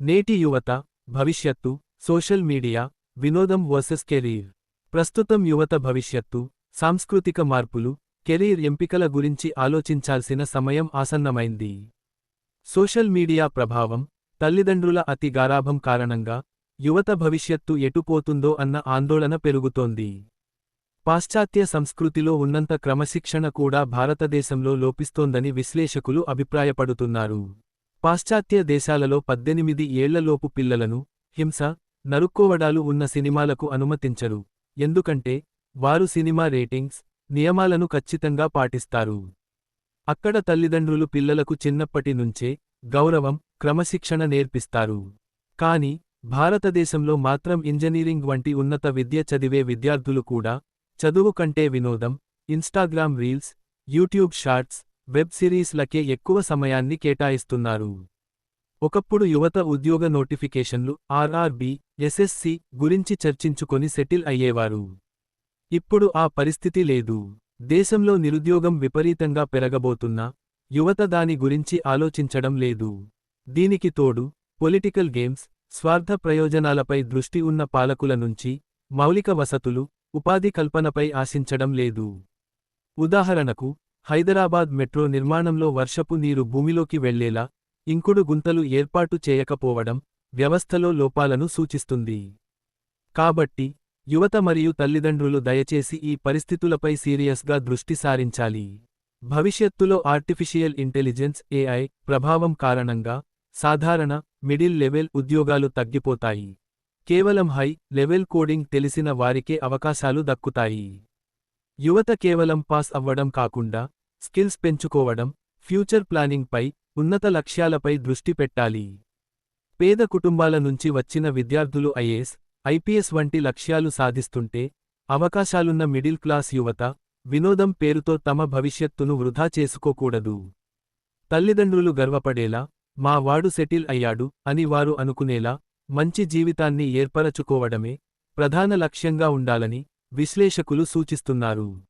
నేటి యువత భవిష్యత్తు సోషల్ మీడియా వినోదం వర్సెస్ కెరీర్. ప్రస్తుతం యువత భవిష్యత్తు సాంస్కృతిక మార్పులు కెరీర్ ఎంపికల గురించి ఆలోచించాల్సిన సమయం ఆసన్నమైంది. సోషల్ మీడియా ప్రభావం తల్లిదండ్రుల అతి గారాభం కారణంగా యువత భవిష్యత్తు ఎటుపోతుందో అన్న ఆందోళన పెరుగుతోంది. పాశ్చాత్య సంస్కృతిలో ఉన్నంత క్రమశిక్షణ కూడా భారతదేశంలో లోపిస్తోందని విశ్లేషకులు అభిప్రాయపడుతున్నారు. పాశ్చాత్య దేశాలలో పద్దెనిమిది ఏళ్ళలోపు పిల్లలను హింస నరుక్కోవడాలు ఉన్న సినిమాలకు అనుమతించరు. ఎందుకంటే వారు సినిమా రేటింగ్స్ నియమాలను ఖచ్చితంగా పాటిస్తారు. అక్కడ తల్లిదండ్రులు పిల్లలకు చిన్నప్పటి నుంచే గౌరవం క్రమశిక్షణ నేర్పిస్తారు. కాని భారతదేశంలో మాత్రం ఇంజనీరింగ్ వంటి ఉన్నత విద్య చదివే విద్యార్థులు కూడా చదువు కంటే వినోదం Instagram reels YouTube shorts web సిరీస్లకే ఎక్కువ సమయాన్ని కేటాయిస్తున్నారు. ఒకప్పుడు యువత ఉద్యోగ నోటిఫికేషన్లు ఆర్ఆర్బి ఎస్ఎస్సి గురించి చర్చించుకొని సెటిల్ అయ్యేవారు. ఇప్పుడు ఆ పరిస్థితి లేదు. దేశంలో నిరుద్యోగం విపరీతంగా పెరగబోతున్నా యువత దాని గురించి ఆలోచించడం లేదు. దీనికి తోడు పొలిటికల్ గేమ్స్ స్వార్థ ప్రయోజనాలపై దృష్టి ఉన్న పాలకుల నుంచి మౌలిక వసతులు ఉపాధి కల్పనపై ఆశించడం లేదు. ఉదాహరణకు హైదరాబాద్ మెట్రో నిర్మాణంలో వర్షపు నీరు భూమిలోకి వెళ్ళేలా ఇంకుడు గుంతలు ఏర్పాటు చేయకపోవడం వ్యవస్థలో లోపాలను సూచిస్తుంది. కాబట్టి యువత మరియు తల్లిదండ్రులు దయచేసి ఈ పరిస్థితులపై సీరియస్గా దృష్టి సారించాలి. భవిష్యత్తులో ఆర్టిఫిషియల్ ఇంటెలిజెన్స్ ఏఐ ప్రభావం కారణంగా సాధారణ మిడిల్ లెవెల్ ఉద్యోగాలు తగ్గిపోతాయి. కేవలం హై లెవెల్ కోడింగ్ తెలిసిన వారికే అవకాశాలు దక్కుతాయి. యువత కేవలం పాస్ అవ్వడం కాకుండా స్కిల్స్ పెంచుకోవడం ఫ్యూచర్ ప్లానింగ్పై ఉన్నత లక్ష్యాలపై దృష్టి పెట్టాలి. పేద కుటుంబాల నుంచి వచ్చిన విద్యార్థులు ఐఏఎస్ ఐపీఎస్ వంటి లక్ష్యాలు సాధిస్తుంటే అవకాశాలున్న మిడిల్ క్లాస్ యువత వినోదం పేరుతో తమ భవిష్యత్తును వృధా చేసుకోకూడదు. తల్లిదండ్రులు గర్వపడేలా మా వాడు సెటిల్ అయ్యాడు అని వారు అనుకునేలా మంచి జీవితాన్ని ఏర్పరచుకోవడమే ప్రధాన లక్ష్యంగా ఉండాలని విశ్లేషకులు సూచిస్తున్నారు.